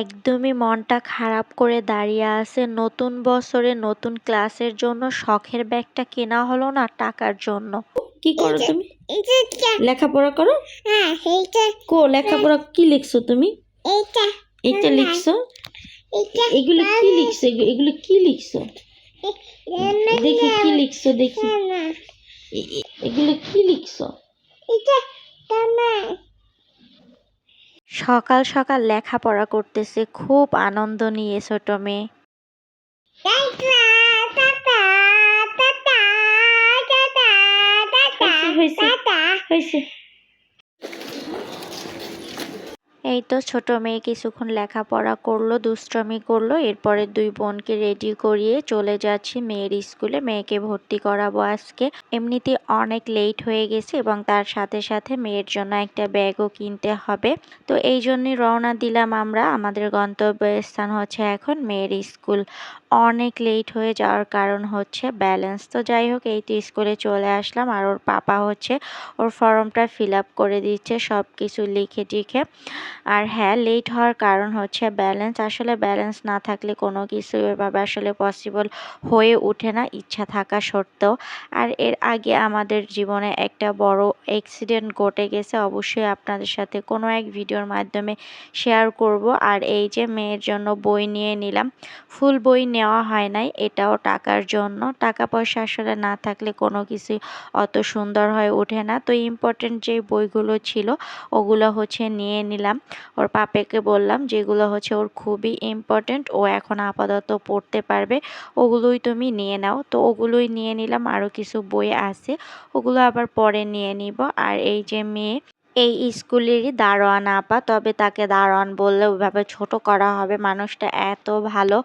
একদমই মনটা খারাপ করে দাঁড়িয়ে আছে। নতুন বছরে নতুন ক্লাসের জন্য শখের ব্যাগটা কেনা হলো না টাকার জন্য। কি করো তুমি? লেখাপড়া করো? হ্যাঁ কো লেখাপড়া কি লিখছো তুমি? এইটা। এটা লিখছো? এগুলো কি লিখছো? এগুলো কি লিখছো? দেখি কি লিখছো দেখি। এগুলো কি লিখছো? সকাল সকাল লেখাপড়া করতেছে খুব আনন্দ নিয়ে ছোট মেয়ে। হয়েছে এই তো ছোট মেয়ে কিছুক্ষণ লেখাপড়া করল, দুষ্টমি করল, এরপরে দুই বোনকে রেডি করিয়ে চলে যাচ্ছি মেয়ের স্কুলে। মেয়েকে ভর্তি করাবো আজকে। এমনিতে অনেক লেট হয়ে গেছে এবং তার সাথে সাথে মেয়ের জন্য একটা ব্যাগও কিনতে হবে। তো এই জন্যই রওনা দিলাম আমরা। আমাদের গন্তব্য স্থান হচ্ছে এখন মেয়ের স্কুল। অনেক লেট হয়ে যাওয়ার কারণ হচ্ছে ব্যালেন্স তো যাই হোক এই তো স্কুলে চলে আসলাম আর ওর পাপা হচ্ছে ওর ফর্মটা ফিল আপ করে দিচ্ছে সব কিছু লিখে টিখে। আর হ্যাঁ লেট হওয়ার কারণ হচ্ছে ব্যালেন্স আসলে ব্যালেন্স না থাকলে কোনো কিছু এভাবে আসলে পসিবল হয়ে ওঠে না, ইচ্ছা থাকা সত্ত্বেও। আর এর আগে আমাদের জীবনে একটা বড় অ্যাক্সিডেন্ট ঘটে গেছে, অবশ্যই আপনাদের সাথে কোনো এক ভিডিওর মাধ্যমে শেয়ার করব। আর এই যে মেয়ের জন্য বই নিয়ে নিলাম, ফুল বই নেওয়া হয় নাই, এটাও টাকার জন্য। টাকা পয়সা আসলে না থাকলে কোনো কিছু অত সুন্দর হয়ে ওঠে না। তো ইম্পর্টেন্ট যে বইগুলো ছিল, ওগুলো হচ্ছে নিয়ে নিলাম। ওর পাপেকে বললাম যেগুলো হচ্ছে ওর খুবই ইম্পর্টেন্ট ও এখন আপাতত পড়তে পারবে, ওগুলোই তুমি নিয়ে নাও। তো ওগুলোই নিয়ে নিলাম, আরও কিছু বই আছে, ওগুলো আবার পরে নিয়ে নিব। আর এই যে মেয়ে এই স্কুলেরই দারোয়ান আপা, তবে তাকে দারোয়ান বললে ওইভাবে ছোট করা হবে। মানুষটা এত ভালো,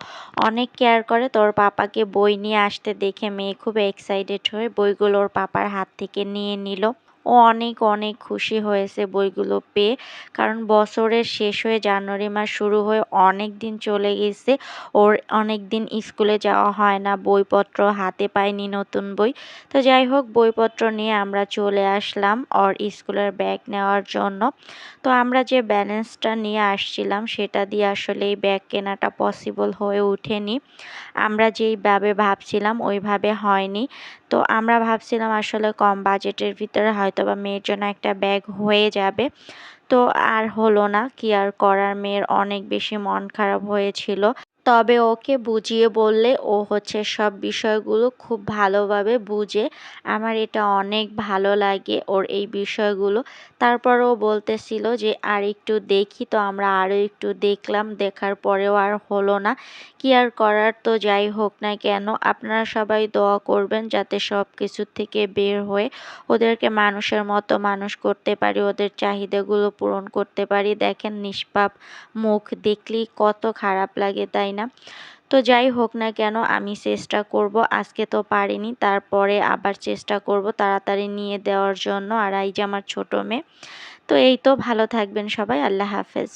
অনেক কেয়ার করে। তোর পাপাকে বই নিয়ে আসতে দেখে মেয়ে খুব এক্সাইটেড হয়ে বইগুলো ওর পাপার হাত থেকে নিয়ে নিল। ও অনেক অনেক খুশি হয়েছে বইগুলো পেয়ে। কারণ বছরের শেষ হয়ে জানুয়ারি মাস শুরু হয়ে অনেক দিন চলে গেছে। ওর অনেক দিন স্কুলে যাওয়া হয় না, বইপত্র হাতে পায়নি নতুন বই। তো যাই হোক, বইপত্র নিয়ে আমরা চলে আসলাম ওর স্কুলের ব্যাগ নেওয়ার জন্য। তো আমরা যে ব্যালেন্সটা নিয়ে আসছিলাম, সেটা দিয়ে আসলে এই ব্যাগ কেনাটা পসিবল হয়ে ওঠেনি। আমরা যেইভাবে ভাবছিলাম, ওইভাবে হয়নি। তো আমরা ভাবছিলাম আসলে কম বাজেটের ভিতরে হয়তো বা মেয়ের জন্য একটা ব্যাগ হয়ে যাবে। তো আর হলো না, কি আর করার? মেয়ের অনেক বেশি মন খারাপ হয়েছিল। তবে ওকে বুঝিয়ে বললে ও হচ্ছে সব বিষয়গুলো খুব ভালোভাবে বুঝে। আমার এটা অনেক ভালো লাগে ওর এই বিষয়গুলো। তারপর ও বলতেছিল যে, আর একটু দেখি তো, আমরা আরও একটু দেখলাম, দেখার পরেও আর হলো না। কি আর করার তো যাই হোক না কেন, আপনারা সবাই দোয়া করবেন যাতে সব কিছুর থেকে বের হয়ে ওদেরকে মানুষের মতো মানুষ করতে পারি, ওদের চাহিদাগুলো পূরণ করতে পারি। দেখেন নিষ্পাপ মুখ, দেখলেই কত খারাপ লাগে, তাই না। তো যাই হোক না কেন, আমি চেষ্টা করব, আজকে তো পারিনি, তারপরে আবার চেষ্টা করব তাড়াতাড়ি নিয়ে দেওয়ার জন্য, আর এই যে আমার ছোটো মেয়ে। তো এই তো, ভালো থাকবেন সবাই, আল্লাহ হাফেজ।